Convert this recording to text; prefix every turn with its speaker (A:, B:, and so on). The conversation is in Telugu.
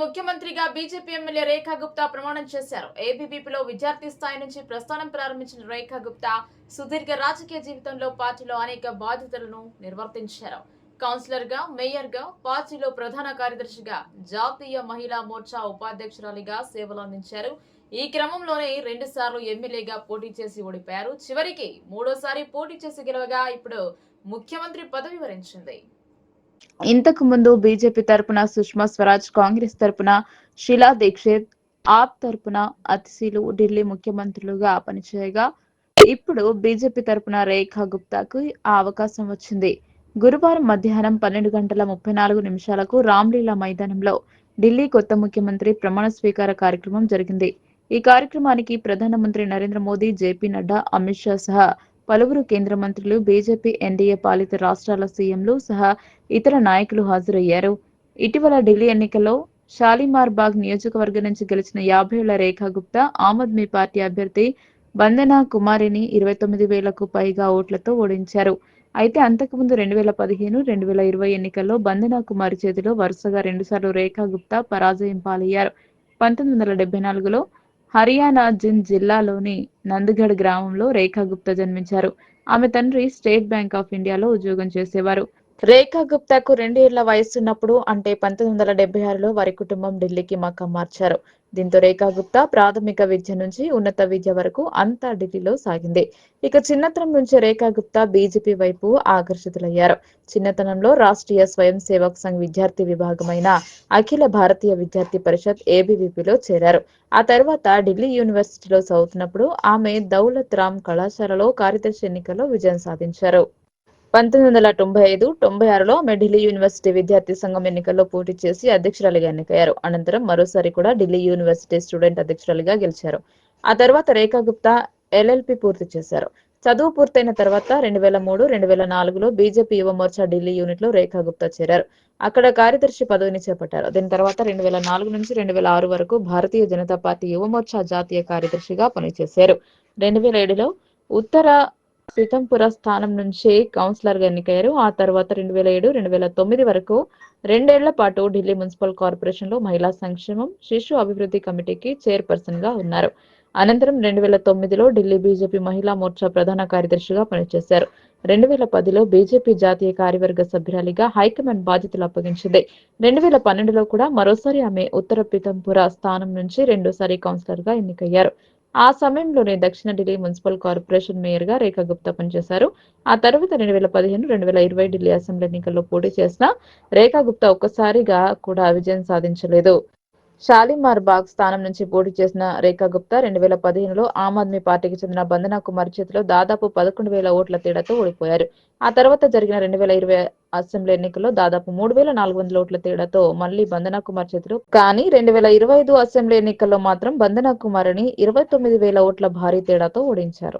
A: ముఖ్యమంత్రిగా బీజేపీ ఎమ్మెల్యే రేఖా గుప్తా ప్రమాణం చేశారు. ఏబీవీపీలో విద్యార్థి స్థాయి నుంచి ప్రస్థానం ప్రారంభించిన రేఖా గుప్తా సుదీర్ఘ రాజకీయ జీవితంలో పార్టీలో అనేక బాధ్యతలను నిర్వర్తించారు. కౌన్సిలర్గా మేయర్గా పార్టీలో ప్రధాన కార్యదర్శిగా జాతీయ మహిళా మోర్చా ఉపాధ్యక్షురాలిగా సేవలు అందించారు. ఈ క్రమంలోనే రెండు సార్లు ఎమ్మెల్యేగా పోటీ చేసి ఓడిపోయారు. చివరికి మూడోసారి పోటీ చేసి గెలవగా ఇప్పుడు ముఖ్యమంత్రి పదవి వరించింది.
B: ఇంతకు ముందు బీజేపీ తరపున సుష్మా స్వరాజ్ కాంగ్రెస్ తరపున షీలా దీక్షిత్ ఆప్ తరపున అతిశీలు ఢిల్లీ ముఖ్యమంత్రులుగా పనిచేయగా ఇప్పుడు బీజేపీ తరపున రేఖా గుప్తాకు ఆ అవకాశం వచ్చింది. గురువారం మధ్యాహ్నం పన్నెండు గంటల ముప్పై నాలుగు నిమిషాలకు రామ్లీలా మైదానంలో ఢిల్లీ కొత్త ముఖ్యమంత్రి ప్రమాణ స్వీకార కార్యక్రమం జరిగింది. ఈ కార్యక్రమానికి ప్రధానమంత్రి నరేంద్ర మోదీ జేపీ నడ్డా అమిత్ షా సహా పలువురు కేంద్ర మంత్రులు బీజేపీ ఎన్డీఏ పాలిత రాష్ట్రాల సీఎంలు సహా ఇతర నాయకులు హాజరయ్యారు. ఇటీవల ఢిల్లీ ఎన్నికల్లో షాలిమార్ బాగ్ నియోజకవర్గం నుంచి గెలిచిన యాభై ఏళ్ళ రేఖా గుప్తా ఆమ్ ఆద్మీ పార్టీ అభ్యర్థి వందనా కుమారిని ఇరవై తొమ్మిది వేలకు పైగా ఓట్లతో ఓడించారు. అయితే అంతకుముందు రెండు వేల పదిహేను రెండు వేల ఇరవై ఎన్నికల్లో బందనా కుమారి చేతిలో వరుసగా రెండుసార్లు రేఖా గుప్తా పరాజయం పాలయ్యారు. పంతొమ్మిది వందల డెబ్బై నాలుగులో హర్యానా జింద్ జిల్లాలోని నందిగఢ్ గ్రామంలో రేఖా గుప్తా జన్మించారు. ఆమె తండ్రి స్టేట్ బ్యాంక్ ఆఫ్ ఇండియాలో ఉద్యోగం చేసేవారు. రేఖా గుప్తాకు రెండేళ్ళ వయసున్నప్పుడు అంటే పంతొమ్మిది వందల డెబ్బై ఆరులో వారి కుటుంబం ఢిల్లీకి మకం మార్చారు. దీంతో రేఖా గుప్తా ప్రాథమిక విద్య నుంచి ఉన్నత విద్య వరకు అంతా ఢిల్లీలో సాగింది. ఇక చిన్నతనం నుంచి రేఖా గుప్తా బీజేపీ వైపు ఆకర్షితులయ్యారు. చిన్నతనంలో రాష్ట్రీయ స్వయం సేవక్ సంఘ్ విద్యార్థి విభాగమైన అఖిల భారతీయ విద్యార్థి పరిషత్ ఏబీవీపీలో చేరారు. ఆ తర్వాత ఢిల్లీ యూనివర్సిటీలో చదువుతున్నప్పుడు ఆమె దౌలత్ రామ్ కళాశాలలో కార్యదర్శి ఎన్నికల్లో విజయం సాధించారు. పంతొమ్మిది వందల తొంభై ఐదు తొంభై ఆరులో ఆమె ఢిల్లీ యూనివర్సిటీ విద్యార్థి సంఘం ఎన్నికల్లో పోటీ చేసి అధ్యక్షురాలిగా ఎన్నికయ్యారు. అనంతరం మరోసారి కూడా ఢిల్లీ యూనివర్సిటీ స్టూడెంట్ అధ్యక్షురాలిగా గెలిచారు. ఆ తర్వాత రేఖా గుప్తా ఎల్ఎల్పి పూర్తి చేశారు. చదువు పూర్తయిన తర్వాత రెండు వేల మూడు రెండు వేల నాలుగులో బీజేపీ యువమోర్చా ఢిల్లీ యూనిట్లో రేఖా గుప్తా చేరారు. అక్కడ కార్యదర్శి పదవిని చేపట్టారు. దీని తర్వాత రెండు వేల నాలుగు నుంచి రెండు వేల ఆరు వరకు భారతీయ జనతా పార్టీ యువమోర్చా జాతీయ కార్యదర్శిగా పనిచేశారు. రెండు వేల ఏడులో ఉత్తర పీతంపుర స్థానం నుంచి కౌన్సిలర్గా ఎన్నికయ్యారు. ఆ తర్వాత రెండు వేల ఏడు రెండు వేల తొమ్మిది వరకు రెండేళ్ళ పాటు ఢిల్లీ మున్సిపల్ కార్పొరేషన్లో మహిళా సంక్షేమం శిశు అభివృద్ధి కమిటీకి చైర్పర్సన్గా ఉన్నారు. అనంతరం రెండు వేల తొమ్మిదిలో ఢిల్లీ బీజేపీ మహిళా మోర్చా ప్రధాన కార్యదర్శిగా పనిచేశారు. రెండు వేల పదిలో బీజేపీ జాతీయ కార్యవర్గ సభ్యురాలిగా హైకమాండ్ బాధ్యతలు అప్పగించింది. రెండు వేల పన్నెండులో కూడా మరోసారి ఆమె ఉత్తర పీతంపుర స్థానం నుంచి రెండోసారి కౌన్సిలర్గా ఎన్నికయ్యారు. ఆ సమయంలోనే దక్షిణ ఢిల్లీ మున్సిపల్ కార్పొరేషన్ మేయర్గా రేఖా గుప్తా పనిచేశారు. ఆ తర్వాత రెండు వేల పదిహేను రెండు వేల ఇరవై ఢిల్లీ అసెంబ్లీ ఎన్నికల్లో పోటీ చేసిన రేఖా గుప్తా ఒక్కసారిగా కూడా విజయం సాధించలేదు. షాలిమార్ బాగ్ స్థానం నుంచి పోటీ చేసిన రేఖా గుప్తా రెండు వేల పదిహేనులో ఆమ్ ఆద్మీ పార్టీకి చెందిన బందనా కుమార్ చేతిలో దాదాపు పదకొండు వేల ఓట్ల తేడాతో ఓడిపోయారు. ఆ తర్వాత జరిగిన రెండు వేల ఇరవై అసెంబ్లీ ఎన్నికల్లో దాదాపు మూడు వేల నాలుగు వందల ఓట్ల తేడాతో మళ్ళీ బందనా కుమార్ చేతిలో. కానీ రెండు వేల ఇరవై ఐదు అసెంబ్లీ ఎన్నికల్లో మాత్రం బందనా కుమార్ని ఇరవై తొమ్మిది వేల ఓట్ల భారీ తేడాతో ఓడించారు.